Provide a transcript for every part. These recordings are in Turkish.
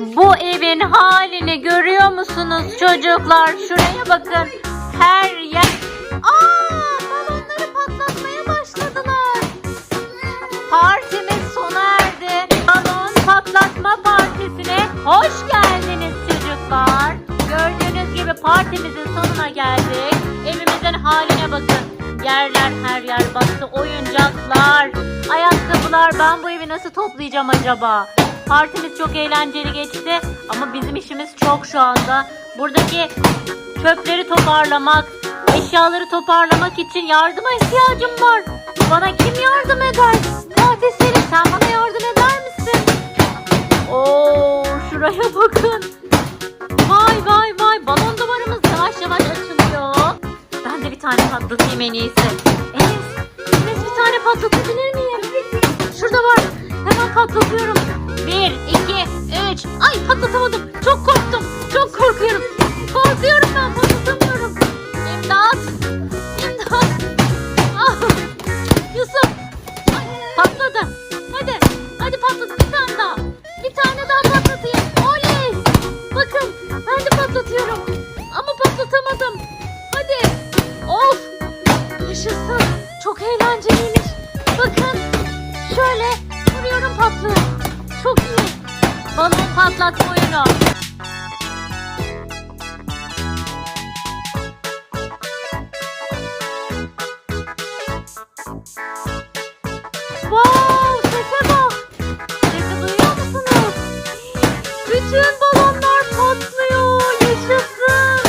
Bu evin halini görüyor musunuz çocuklar? Şuraya bakın. Her yer... Aa, balonları patlatmaya başladılar. Partimiz sona erdi. Balon patlatma partisine hoş geldiniz çocuklar. Gördüğünüz gibi partimizin sonuna geldik. Evimizin haline bakın. Yerler her yer battı. Oyuncaklar, ayakkabılar. Ben bu evi nasıl toplayacağım acaba? Partimiz çok eğlenceli geçti. Ama bizim işimiz çok şu anda. Buradaki çöpleri toparlamak, eşyaları toparlamak için yardıma ihtiyacım var. Bana kim yardım eder? Fatih Selim sen bana yardım eder misin? Oo şuraya bakın. Vay vay vay balon duvarımız yavaş yavaş açılıyor. Ben de bir tane patlatayım en iyisi. Enes, Enes bir tane patlatabilir miyim? Şurada var. Hemen patlatıyorum. Bir, iki, üç. Ay patlatamadım. Çok korktum. Çok korkuyorum. Korkuyorum ben patlatamıyorum. İmdat. İmdat. Ah. Yusuf. Ay, patladı. Hadi. Hadi patlat bir tane daha. Bir tane daha patlatayım. Oley. Bakın ben de patlatıyorum. Ama patlatamadım. Hadi. Of. Yaşasın. Çok eğlenceliymiş. Patlatma oyunu. Wow, sese bak. Sesi duyuyor musunuz? Bütün balonlar patlıyor. Yaşasın.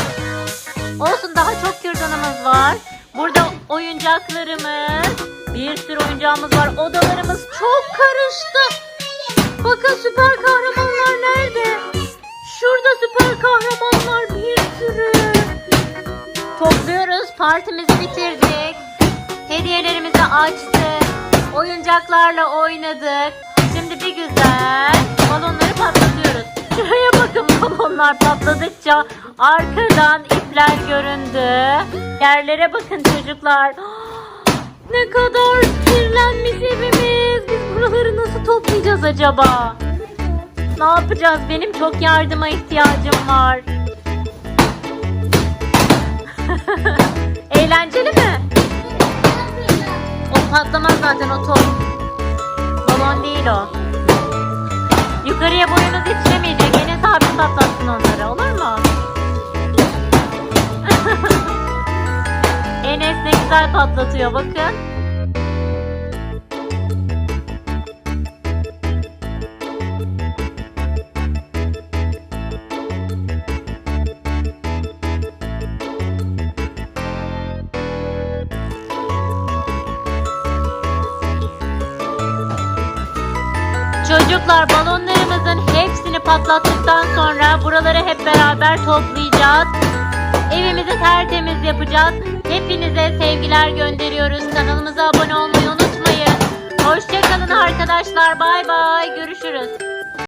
Olsun daha çok kürdanımız var. Burada oyuncaklarımız. Bir sürü oyuncağımız var. Odalarımız çok karıştı. Bakın süper nerede? Şurada süper kahramanlar bir sürü. Topluyoruz. Partimizi bitirdik. Hediyelerimizi açtık. Oyuncaklarla oynadık. Şimdi bir güzel balonları patlatıyoruz. Şuraya bakın balonlar patladıkça arkadan ipler göründü. Yerlere bakın çocuklar. Ne kadar kirlenmiş evimiz. Biz buraları nasıl toplayacağız acaba? Ne yapacağız? Benim çok yardıma ihtiyacım var. Eğlenceli mi? O patlamaz zaten o top. Balon değil o. Yukarıya boyunuz yetişemeyecek. Enes abi patlatsın onları olur mu? Enes ne güzel patlatıyor bakın. Çocuklar balonlarımızın hepsini patlattıktan sonra buraları hep beraber toplayacağız. Evimizi tertemiz yapacağız. Hepinize sevgiler gönderiyoruz. Kanalımıza abone olmayı unutmayın. Hoşçakalın arkadaşlar. Bay bay. Görüşürüz.